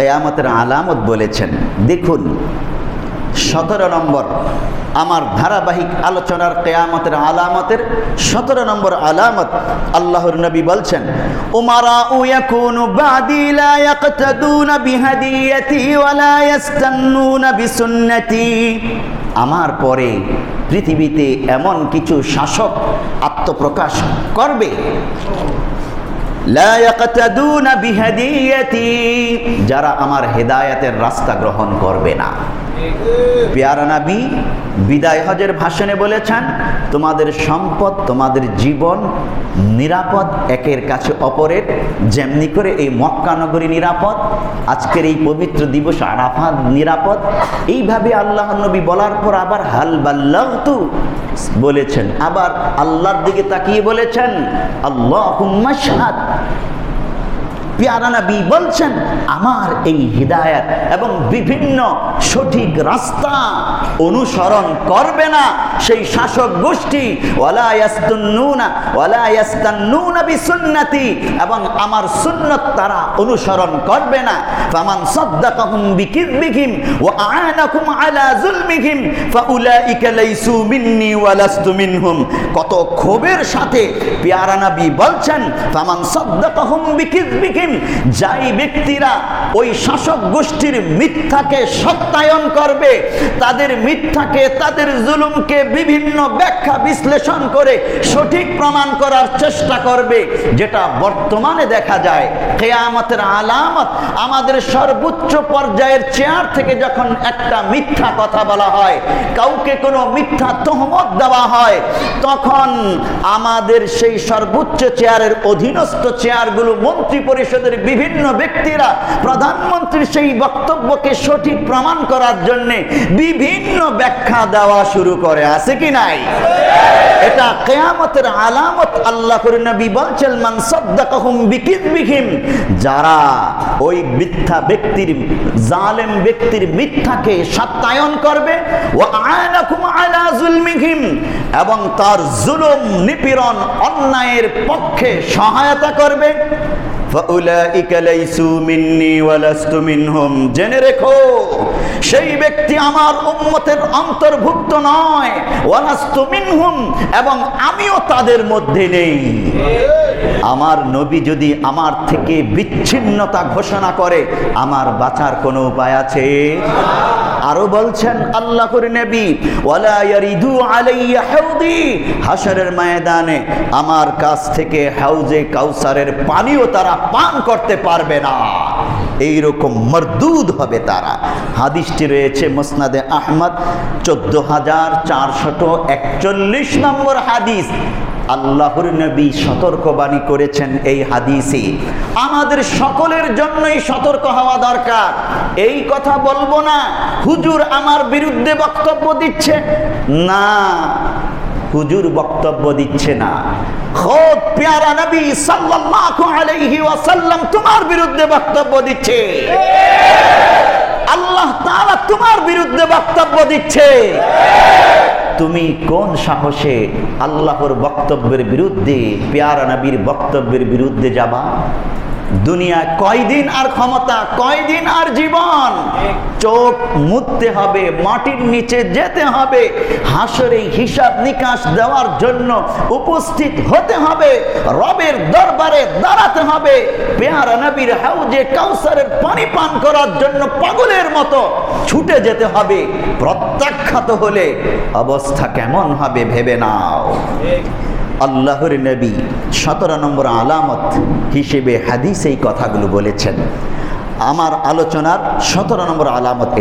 কেয়ামতের আলামত বলেছেন। দেখুন, সতেরো নম্বর, আমার ধারাবাহিক আলোচনার কেয়ামতের আলামতের সতেরো নম্বর আলামত আল্লাহর নবী বলছেন আমার পরে পৃথিবীতে এমন কিছু শাসক আত্মপ্রকাশ করবে? যারা আমার হেদায়তের রাস্তা গ্রহণ করবে না। পেয়ারা নাবি বিদায় হজের ভাষণে বলেছেন, তোমাদের সম্পদ, তোমাদের জীবন নিরাপদ, একের কাছে অপরের। যেমনি করে এই মক্কা নগরী নিরাপদ, আজকের এই পবিত্র দিবস আরাফাত নিরাপদ। এইভাবে আল্লাহ নবী বলার পর আবার, হাল বাল্লাহতু বলেছেন। আবার আল্লাহর দিকে তাকিয়ে বলেছেন আল্লাহ হুম্মাশাদ পেয়ারা নবী বলছেন, আমার এই হৃদায়ত এবং বিভিন্ন সঠিক রাস্তা অনুসরণ করবে না। সেই শাসক গোষ্ঠী বিসুন্নতি। এবং আমার সুন্নত তারা অনুসরণ করবে না। ফামান সাদ্দাকাহুম বিকিযবিহিম ওয়া আ'ানাকুম আলা যুলমিহিম ফাউলাইকা লাইসু মিন্নি ওয়া লাস্তু মিনহুম। কত ক্ষোভের সাথে পেয়ারা নবী বলছেন, ফামান সাদ্দাকাহুম বিকিযবিহিম যাই ব্যক্তিরা ওই শাসক গোষ্ঠীর মিথ্যাকে সত্যায়ন করবে, তাদের মিথ্যাকে, তাদের জুলুমকে বিভিন্ন ব্যাখ্যা বিশ্লেষণ করে সঠিক প্রমাণ করার চেষ্টা করবে, যেটা বর্তমানে দেখা যায়। কেয়ামতের আলামত আমাদের সর্বোচ্চ পর্যায়ের চেয়ার থেকে যখন একটা মিথ্যা কথা বলা হয়, কাউকে কোনো মিথ্যা তহমত দেওয়া হয়, তখন আমাদের সেই সর্বোচ্চ চেয়ারের অধীনস্থ চেয়ারগুলো মন্ত্রী পরিষদের বিভিন্ন ব্যক্তিরা প্রধানমন্ত্রীর সেই বক্তব্যকে সঠিক প্রমাণ করার জন্য বিভিন্ন ব্যাখ্যা দেওয়া শুরু করে। আছে কি নাই? এটা কেয়ামতের আলামত আল্লাহ করে নবী বলছেন, মান সাদ্দাকাহুম বিকিযবিহিম যারা ওই মিথ্যা ব্যক্তির, জালেম ব্যক্তির মিথ্যাকে সত্যায়ন করবে ও আয়নাকুম আলা জুলমিহিম এবং তার জুলুম নিপীড়ন অন্যায়ের পক্ষে সহায়তা করবে। জেনে রেখো, সেই ব্যক্তি আমার উম্মতের অন্তর্ভুক্ত নয় ওয়া লাস্তু মিনহুম, এবং আমিও তাদের মধ্যে নেই। আমার নবী যদি আমার থেকে বিচ্ছিন্নতা ঘোষণা করে, আমার বাঁচার কোনো উপায় আছে? আরও বলছেন আল্লাহ করে নবী হাশরের ময়দানে আমার কাছ থেকে হাউজে কাউসারের পানিও তারা পান করতে পারবে না। এই রকম মরদুদ হবে তারা। হাদিসটি রয়েছে মুসনাদে আহমদ, চোদ্দ হাজার চারশত একচল্লিশ নম্বর হাদিস। আল্লাহর নবী সতর্কবাণী করেছেন এই হাদিসে। আমাদের সকলের জন্যই সতর্ক হওয়া দরকার। এই কথা বলব না, হুজুর আমার বিরুদ্ধে বক্তব্য দিচ্ছে। না, হুজুর বক্তব্য দিচ্ছে না। খোদ পেয়ারা নবী সাল্লাল্লাহু আলাইহি ওয়াসাল্লাম তোমার বিরুদ্ধে বক্তব্য দিচ্ছে। আল্লাহ তাআলা তোমার বিরুদ্ধে বক্তব্য দিচ্ছে। তুমি কোন সাহসে আল্লাহর বক্তব্যের বিরুদ্ধে পেয়ারা নবীর বক্তব্যের বিরুদ্ধে যাবা? দুনিয়া কয়দিন আর ক্ষমতা কয়দিন আর জীবন? চোখ মুততে হবে মাটির নিচে যেতে হবে হাসরে হিসাব নিকাশ দেওয়ার জন্য উপস্থিত হতে হবে রবের দরবারে দাঁড়াতে হবে পেয়ারা নবীর হাউজে কাউসারের পানি পান করার জন্য পাগলের মতো ছুটে যেতে হবে প্রত্যাখ্যাত হলে অবস্থা কেমন হবে ভেবে নাও। আল্লাহর নবী সতেরো নম্বর আলামত হিসেবে হাদিস এই কথাগুলো বলেছেন। আমার আলোচনার সতেরো নম্বর আলামত